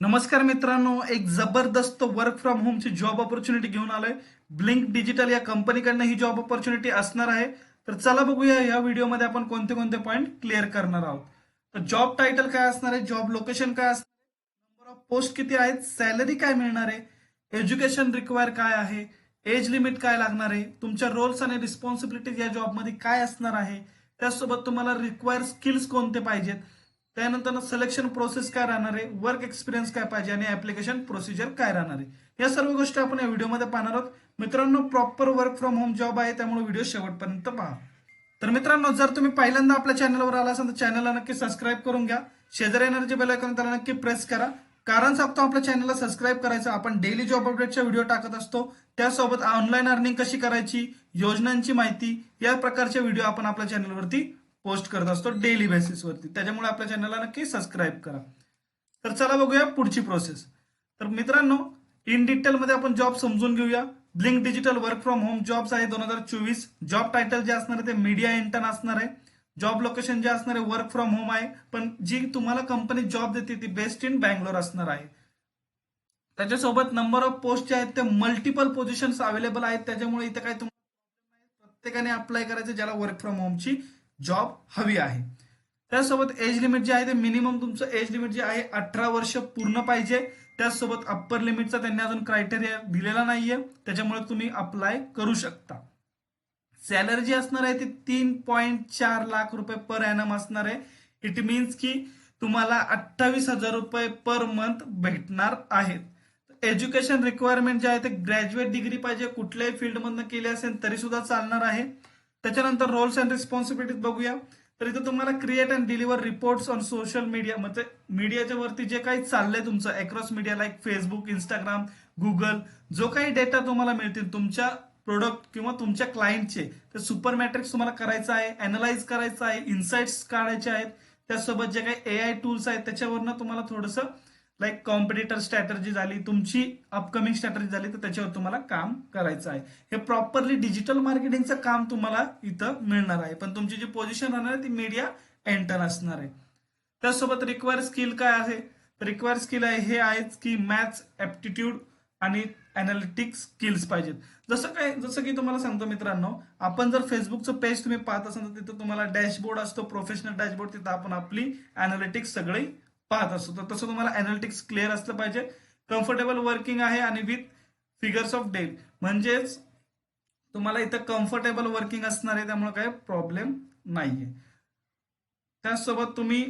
नमस्कार मित्रांनो एक जबरदस्त वर्क फ्रॉम होमची जॉब ऑपॉर्च्युनिटी घेऊन आलोय. ब्लिंक डिजिटल या कंपनीकडनं ही जॉब ऑपॉर्च्युनिटी असणार आहे. तर चला बघूया या व्हिडिओमध्ये आपण कोणते कोणते पॉईंट क्लिअर करणार आहोत. तर जॉब टायटल काय असणार आहे? जॉब लोकेशन काय असणार नंबर ऑफ पोस्ट किती आहेत? सॅलरी काय मिळणार आहे? एज्युकेशन रिक्वायर काय आहे? एज लिमिट काय लागणार आहे? तुमच्या रोल्स आणि रिस्पॉन्सिबिलिटीज या जॉबमध्ये काय असणार आहे? त्याचसोबत तुम्हाला रिक्वायर स्किल्स कोणते पाहिजेत? त्यानंतर सिलेक्शन प्रोसेस काय राहणार आहे? वर्क एक्सपिरियन्स काय पाहिजे आणि ऍप्लिकेशन प्रोसिजर काय राहणार आहे? या सर्व गोष्टी आपण या व्हिडिओमध्ये पाहणार आहोत. मित्रांनो proper work from home job आहे त्यामुळे व्हिडिओ शेवटपर्यंत पहा. तर मित्रांनो जर तुम्ही पहिल्यांदा आपल्या चॅनलवर आला असाल तर चॅनलला नक्की सबस्क्राईब करून घ्या. शेजारी येणारे जे बेल आयकॉन त्याला नक्की प्रेस करा. कारण सांगतो आपल्या चॅनलला सबस्क्राईब करायचं आपण डेली जॉब अपडेटचा व्हिडिओ टाकत असतो त्यासोबत ऑनलाईन अर्निंग कशी करायची योजनांची माहिती या प्रकारचे व्हिडिओ आपण आपल्या चॅनलवरती पोस्ट करत असतो डेली बेसिसवरती त्याच्यामुळे आपल्या चॅनलला नक्की सबस्क्राईब करा. तर चला बघूया पुढची प्रोसेस तर मित्रांनो इन डिटेलमध्ये आपण जॉब समजून घेऊया. Blink digital work from home jobs आहे दोन हजार चोवीस. जॉब टायटल जे असणार आहे ते मीडिया इंटर्न असणार आहे. जॉब लोकेशन जे असणार आहे वर्क फ्रॉम होम आहे. पण जी तुम्हाला कंपनी जॉब देते ती बेस्ट इन बँगलोर असणार आहे. त्याच्यासोबत नंबर ऑफ पोस्ट जे आहेत ते मल्टिपल पोझिशन्स अवेलेबल आहेत. त्याच्यामुळे इथे काय तुम्हाला प्रत्येकाने अप्लाय करायचं ज्याला वर्क फ्रॉम होमची जॉब हवी आहे. त्यासोबत एज लिमिट जे आहे ते मिनिमम तुमचं एज लिमिट जे आहे अठरा वर्ष पूर्ण पाहिजे. त्याचसोबत अप्पर लिमिटचा त्यांनी अजून क्रायटेरिया दिलेला नाहीये. त्याच्यामुळे तुम्ही अप्लाय करू शकता. सॅलरी जी असणार आहे ती तीन पॉईंट चार लाख रुपये पर एनम असणार आहे. इट मीन्स की तुम्हाला अठ्ठावीस हजार रुपये पर मंथ भेटणार आहेत. एज्युकेशन रिक्वायरमेंट जे आहे ते ग्रॅज्युएट डिग्री पाहिजे. कुठल्याही फील्डमधनं केली असेल तरी सुद्धा चालणार आहे. त्याच्यानंतर रोल्स अँड रिस्पॉन्सिबिलिटीज बघूया. तर इथं तुम्हाला create and deliver reports on social media म्हणजे मीडियाच्या वरती जे काही चाललंय तुमचं across media like Facebook Instagram Google जो काही डेटा तुम्हाला मिळतील तुमच्या प्रोडक्ट किंवा तुमच्या क्लायंटचे ते सुपर मॅट्रिक्स तुम्हाला करायचं आहे अनालाइज करायचं आहे इन्साइट्स काढायचे आहेत. त्यासोबत जे काही ए आय टूल्स आहेत त्याच्यावरनं तुम्हाला थोडंसं लाईक कॉम्पिटिटर स्ट्रॅटर्जी झाली तुमची अपकमिंग स्ट्रॅटर्जी झाली तर त्याच्यावर तुम्हाला काम करायचं आहे. हे प्रॉपरली डिजिटल मार्केटिंगचं काम तुम्हाला इथं मिळणार आहे. पण तुमची जी पोझिशन राहणार आहे ती मीडिया एंटर असणार आहे. त्यासोबत रिक्वायर स्किल काय आहे? रिक्वायर स्किल आहे हे आहेच की मॅथ्स ऍप्टिट्यूड आणि अनालिटिक स्किल्स पाहिजेत. जसं काय जसं की तुम्हाला सांगतो मित्रांनो आपण जर फेसबुकचं पेज तुम्ही पाहत असाल तर तिथं तुम्हाला डॅशबोर्ड असतो प्रोफेशनल डॅशबोर्ड तिथं आपण आपली अनालिटिक्स सगळी पाहत असतो. तर तसं तुम्हाला अनालिटिक्स क्लिअर असलं पाहिजे. कम्फर्टेबल वर्किंग आहे आणि विथ फिगर्स ऑफ डेट म्हणजेच तुम्हाला इथं कम्फर्टेबल वर्किंग असणार आहे त्यामुळे काही प्रॉब्लेम नाहीये. त्याचसोबत तुम्ही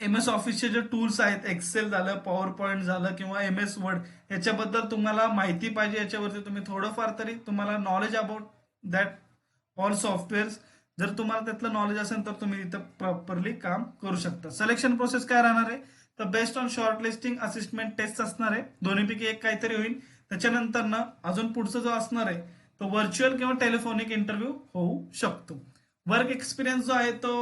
एम एस ऑफिसचे जे टूल्स आहेत एक्सेल झालं पॉवर पॉईंट झालं किंवा एम एस वर्ड याच्याबद्दल तुम्हाला माहिती पाहिजे. याच्यावरती तुम्ही थोडंफार तरी तुम्हाला knowledge about that all softwares जर तुम्हाला त्यातलं नॉलेज असेल तर तुम्ही इथं प्रॉपरली काम करू शकता. सिलेक्शन प्रोसेस काय राहणार आहे? तर best on shortlisting assessment test असणार आहे. दोन्हीपैकी एक काहीतरी होईल. त्याच्यानंतर ना अजून पुढचं जो असणार आहे तो व्हर्च्युअल किंवा टेलिफोनिक इंटरव्ह्यू होऊ शकतो. वर्क एक्सपिरियन्स जो आहे तो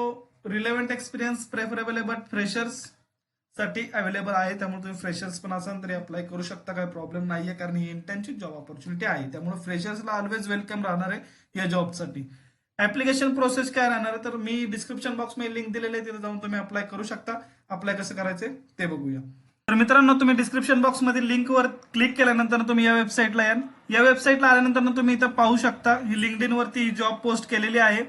रिलेव्हंट एक्सपिरियन्स प्रेफरेबल आहे बट फ्रेशर्ससाठी अवेलेबल आहे. त्यामुळे तुम्ही फ्रेशर्स पण असाल तरी अप्लाय करू शकता. काही प्रॉब्लेम नाहीये कारण ही इंटर्नशिप जॉब ऑपॉर्च्युनिटी आहे. त्यामुळे फ्रेशर्सला ऑलवेज वेलकम राहणार आहे या जॉबसाठी ऍप्लिकेशन प्रोसेस काय राहणार आहे? तर मी डिस्क्रिप्शन बॉक्समध्ये लिंक दिलेली आहे तिथे जाऊन तुम्ही अप्लाय करू शकता. अप्लाय कसं करायचे ते बघूया. तर मित्रांनो तुम्ही डिस्क्रिप्शन बॉक्समध्ये लिंक वर क्लिक केल्यानंतर तुम्ही या वेबसाईटला याल या. वेबसाईटला आल्यानंतर तुम्ही इथं पाहू शकता ही लिंकड वरती जॉब पोस्ट केलेली आहे.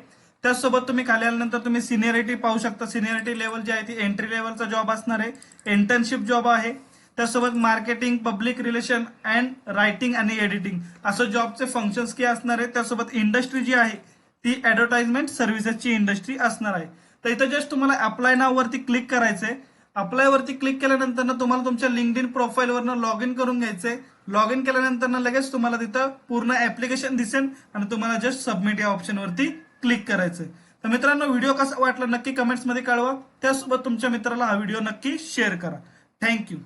त्याचसोबत तुम्ही खाली आल्यानंतर तुम्ही सिनियरिटी पाहू शकता. सिनियरिटी लेवल जी आहे ती एंट्री लेवलचा जॉब असणार आहे. इंटर्नशिप जॉब आहे. त्यासोबत marketing public relation and writing आणि एडिटिंग असं जॉबचे फंक्शन्स की असणार आहे. त्यासोबत इंडस्ट्री जी आहे ती ऍडव्हर्टाइजमेंट सर्व्हिसेसची इंडस्ट्री असणार आहे. तर इथं जस्ट तुम्हाला अप्लाय नाववरती क्लिक करायचंय. अप्लाय वरती क्लिक केल्यानंतर ना तुम्हाला तुमच्या लिंकड इन प्रोफाईलवरनं लॉग इन करून घ्यायचंय. लॉग इन केल्यानंतर ना लगेच तुम्हाला तिथं पूर्ण ऍप्लिकेशन दिसेल आणि तुम्हाला जस्ट सबमिट या ऑप्शन वरती क्लिक करायचंय. तर मित्रांनो व्हिडिओ कसा वाटला नक्की कमेंट्समध्ये कळवा. त्यासोबत तुमच्या मित्राला हा व्हिडिओ नक्की शेअर करा. थँक्यू